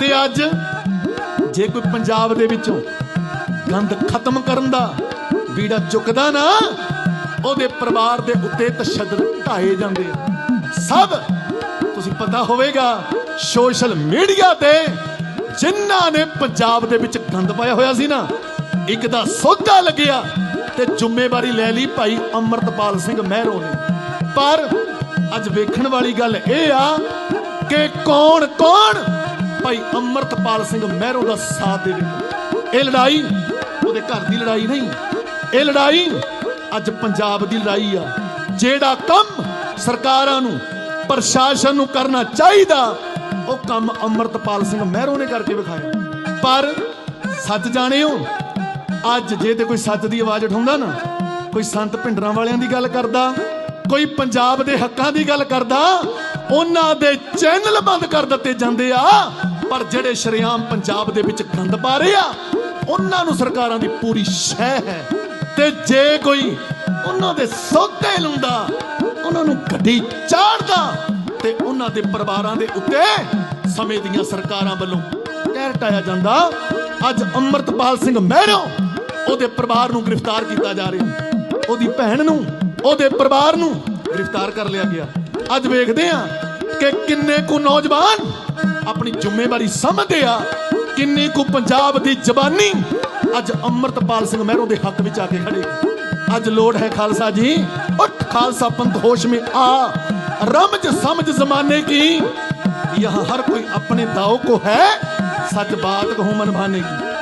ਤੇ ਅੱਜ ਜੇ ਕੋਈ ਪੰਜਾਬ ਦੇ ਵਿੱਚੋਂ ਗੰਦ ਖਤਮ ਕਰਨ ਦਾ ਬੀੜਾ ਚੁੱਕਦਾ ਨਾ, ਉਹਦੇ ਪਰਿਵਾਰ ਦੇ ਉੱਤੇ ਤਸ਼ੱਦਦ ਢਾਏ ਜਾਂਦੇ ਸਭ, ਤੁਸੀਂ ਪਤਾ ਹੋਵੇਗਾ, ਸੋਸ਼ਲ ਮੀਡੀਆ ਤੇ ਜਿਨ੍ਹਾਂ ਨੇ ਪੰਜਾਬ ਦੇ ਵਿੱਚ ਗੰਦ ਪਾਇਆ ਹੋਇਆ ਸੀ ਨਾ, ਇੱਕ ਦਾ ਸੌਦਾ ਲੱਗਿਆ ਤੇ ਜ਼ਿੰਮੇਵਾਰੀ ਲੈ ਲਈ ਭਾਈ ਅਮਰਤਪਾਲ ਸਿੰਘ ਮਹਿਰੋ ਨੇ। ਪਰ ਅੱਜ ਵੇਖਣ ਵਾਲੀ ਗੱਲ ਇਹ ਆ ਕਿ ਕੌਣ ਕੌਣ ਭਾਈ ਅਮਰਤਪਾਲ ਸਿੰਘ ਮਹਿਰੋ ਦਾ ਸਾਥ ਦੇਵੇ ਇਹ ਲੜਾਈ ਉਹਦੇ ਘਰ ਦੀ ਲੜਾਈ ਨਹੀਂ, ਇਹ ਲੜਾਈ ਅੱਜ ਪੰਜਾਬ ਦੀ ਲੜਾਈ ਆ। ਜਿਹੜਾ ਕੰਮ ਸਰਕਾਰਾਂ ਨੂੰ, ਪ੍ਰਸ਼ਾਸਨ ਨੂੰ ਕਰਨਾ ਚਾਹੀਦਾ, ਉਹ ਕੰਮ ਅਮਰਤਪਾਲ ਸਿੰਘ ਮਹਿਰੋ ਨੇ ਕਰਕੇ ਵਿਖਾਇਆ। ਪਰ ਸੱਚ ਜਾਣਿਓ, ਅੱਜ ਜੇ ਤੇ ਕੋਈ ਸੱਚ ਦੀ ਆਵਾਜ਼ ਉਠਾਉਂਦਾ ਨਾ, ਕੋਈ ਸੰਤ ਭਿੰਡਰਾਂ ਵਾਲਿਆਂ ਦੀ ਗੱਲ ਕਰਦਾ, ਕੋਈ ਪੰਜਾਬ ਦੇ ਹੱਕਾਂ ਦੀ ਗੱਲ ਕਰਦਾ, ਉਹਨਾਂ ਦੇ ਚੈਨਲ ਬੰਦ ਕਰ ਦਿੱਤੇ ਜਾਂਦੇ ਆ। ਪਰ ਜਿਹੜੇ ਸ਼ਰੇਆਮ ਪੰਜਾਬ ਦੇ ਵਿੱਚ ਗੰਦ ਪਾ ਰਹੇ ਆ, ਉਹਨਾਂ ਨੂੰ ਸਰਕਾਰਾਂ ਦੀ ਪੂਰੀ ਸ਼ਹਿ ਹੈ। ਤੇ ਜੇ ਕੋਈ ਉਹਨਾਂ ਦੇ ਸੌਦੇ ਲੁੰਦਾ, ਉਹਨਾਂ ਨੂੰ ਗੱਡੀ ਚਾੜਦਾ ਤੇ ਉਹਨਾਂ ਦੇ ਪਰਿਵਾਰਾਂ ਦੇ ਉੱਤੇ ਸਮੇਂ ਦੀਆਂ ਸਰਕਾਰਾਂ ਵੱਲੋਂ ਕਹਿਰ ਟਾਇਆ ਜਾਂਦਾ, ਅੱਜ ਅੰਮ੍ਰਿਤਪਾਲ ਸਿੰਘ ਮਹਿਰੋਂ ਉਹਦੇ ਪਰਿਵਾਰ ਨੂੰ ਗ੍ਰਿਫਤਾਰ ਕੀਤਾ ਜਾ ਰਿਹਾ। ਉਹਦੀ ਭੈਣ ਨੂੰ, ਉਹਦੇ ਪਰਿਵਾਰ ਨੂੰ ਗ੍ਰਿਫਤਾਰ ਕਰ ਲਿਆ ਗਿਆ। ਅੱਜ ਵੇਖਦੇ ਆ ਕਿ ਕਿੰਨੇ ਕੁ ਨੌਜਵਾਨ ਆਪਣੀ ਜ਼ਿੰਮੇਵਾਰੀ ਸਮਝਦੇ ਆ ਕਿੰਨੀ ਕੁ ਪੰਜਾਬ ਦੀ ਜ਼ਬਾਨੀ ਅੱਜ ਅੰਮ੍ਰਿਤਪਾਲ ਸਿੰਘ ਮਹਿਰੋ ਦੇ ਹੱਕ ਵਿੱਚ ਆ ਕੇ ਖੜੇ ਅੱਜ ਲੋੜ ਹੈ ਖਾਲਸਾ ਜੀ ਉੱਠ ਖਾਲਸਾ ਪੰਥ ਹੋਸ਼ ਮੇ ਆ ਰਮਜ ਸਮਝ ਜ਼ਮਾਨੇ की यहाँ हर कोई अपने दाव को है सच बात कहूं मन भाने की